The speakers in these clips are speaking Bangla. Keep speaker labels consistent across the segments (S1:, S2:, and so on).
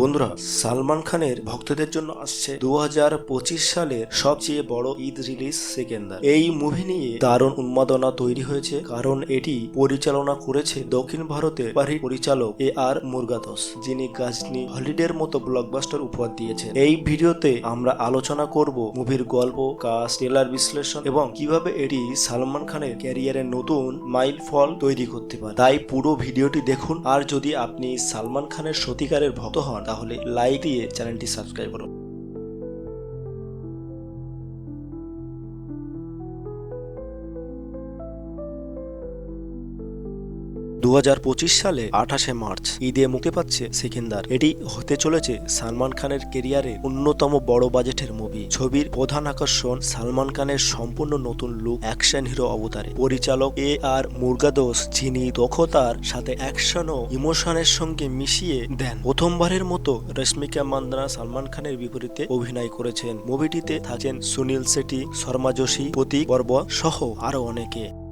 S1: বন্ধুরা, সালমান খানের ভক্তদের জন্য আসছে দু হাজার পঁচিশ সালের সবচেয়ে বড় ঈদ রিলিজ সেকেন্দার। এই মুভি নিয়ে দারুণ উন্মাদনা তৈরি হয়েছে, কারণ এটি পরিচালনা করেছে দক্ষিণ ভারতের পারি পরিচালক এ আর মুরগাদস, যিনি গাজনি হলিডের মতো ব্লকবাস্টার উপহার দিয়েছেন। এই ভিডিওতে আমরা আলোচনা করব মুভির গল্প কাস্ট ট্রেলার বিশ্লেষণ এবং কীভাবে এটি সালমান খানের ক্যারিয়ারের নতুন মাইল ফল তৈরি করতে পারে। তাই পুরো ভিডিওটি দেখুন, আর যদি আপনি সালমান খানের সত্যিকারের ভক্ত হন তাহলে লাইক দিয়ে চ্যানেলটি সাবস্ক্রাইব করুন দু হাজার পঁচিশ সালে আঠাশে মার্চ ঈদে মুক্তি পাচ্ছে সিকিন্দার। এটি হতে চলেছে সালমান খানের কেরিয়ারের অন্যতম বড় বাজেটের মুভি। ছবির প্রধান আকর্ষণ সালমান খানের সম্পূর্ণ নতুন লুক অ্যাকশন হিরো অবতারে। পরিচালক এ আর মুরগাদোস, যিনি দক্ষতার সাথে অ্যাকশন ও ইমোশনের সঙ্গে মিশিয়ে দেন, প্রথমবারের মতো রশ্মিকা মান্দানা সালমান খানের বিপরীতে অভিনয় করেছেন। মুভিটিতে থাকেন সুনীল শেঠি শর্মা যোশী, প্রতীক বর্ব সহ আরও অনেকে।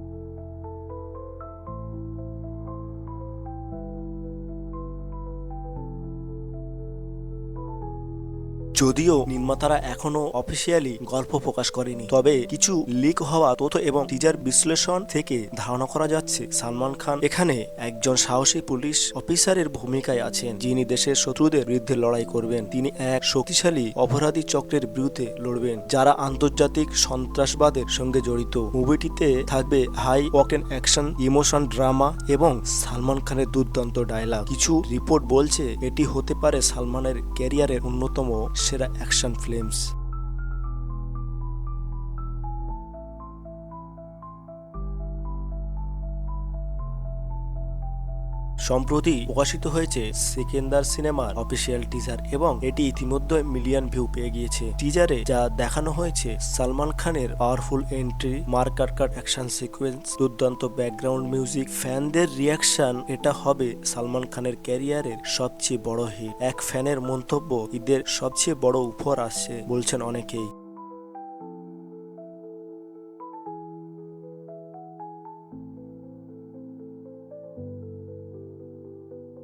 S1: যদিও নির্মাতারা এখনও অফিসিয়ালি গল্প প্রকাশ করেনি, তবে কিছু লিক হওয়া তথ্য এবং টিজার বিশ্লেষণ থেকে ধারণা করা যাচ্ছে সালমান খান এখানে একজন সাহসী পুলিশ অফিসারের ভূমিকায় আছেন, যিনি দেশের শত্রুদের বিরুদ্ধে লড়াই করবেন। তিনি এক শক্তিশালী অপরাধী চক্রের বিরুদ্ধে লড়বেন, যারা আন্তর্জাতিক সন্ত্রাসবাদের সঙ্গে জড়িত। মুভিটিতে থাকবে হাই ওয়াকেন অ্যাকশন ইমোশন ড্রামা এবং সালমান খানের দুর্দান্ত ডায়লগ কিছু রিপোর্ট বলছে, এটি হতে পারে সালমানের ক্যারিয়ারের অন্যতম সেরা অ্যাকশন ফিল্মস। সম্প্রতি প্রকাশিত হয়েছে সেকেন্দার সিনেমার অফিসিয়াল টিজার এবং এটি ইতিমধ্যে মিলিয়ন ভিউ পেয়ে গিয়েছে। টিজারে যা দেখানো হয়েছে সালমান খানের পাওয়ারফুল এন্ট্রি মার্কার কাট অ্যাকশন সিকোয়েন্স, দুর্দান্ত ব্যাকগ্রাউন্ড মিউজিক, ফ্যানদের রিয়াকশন, এটা হবে সালমান খানের ক্যারিয়ারের সবচেয়ে বড় হিট। এক ফ্যানের মন্তব্য ঈদের সবচেয়ে বড় উপহার আসছে বলছেন অনেকেই।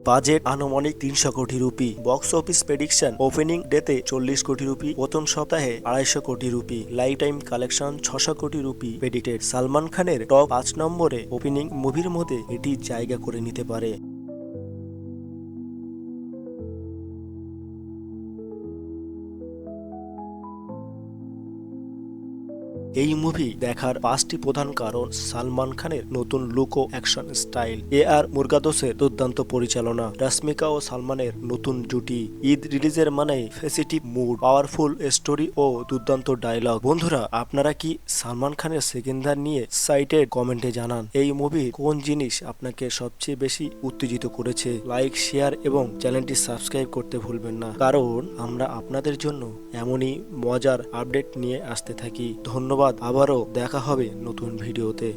S1: বাজেট আনুমানিক তিনশো crore rupee. Box office prediction opening ডেতে চল্লিশ কোটি রুপি। প্রথম সপ্তাহে আড়াইশো কোটি রুপি। লাইফ টাইম কালেকশন ছশো কোটি রুপি। প্রেডিক্টেড সালমান খানের টপ পাঁচ নম্বরে ওপেনিং মুভির মধ্যে এটি জায়গা করে নিতে পারে। এই মুভি দেখার পাঁচটি প্রধান কারণ সালমান খানের নতুন লুক ও অ্যাকশন স্টাইল এ আর মুরগাদোসের দুর্দান্ত পরিচালনা, রাশ্মিকা ও সালমানের নতুন জুটি। ঈদ রিলিজের মানে ফেসিটিভ মুড পাওয়ারফুল স্টোরি ও দুর্দান্ত ডায়লগ বন্ধুরা, আপনারা কি সালমান খানের সেকেন্ডার নিয়ে সাইটে কমেন্টে জানান? এই মুভি কোন জিনিস আপনাকে সবচেয়ে বেশি উত্তেজিত করেছে? লাইক শেয়ার এবং চ্যানেলটি সাবস্ক্রাইব করতে ভুলবেন না। কারণ আমরা আপনাদের জন্য এমনই মজার আপডেট নিয়ে আসতে থাকি। ধন্যবাদ আবারও দেখা হবে নতুন ভিডিওতে।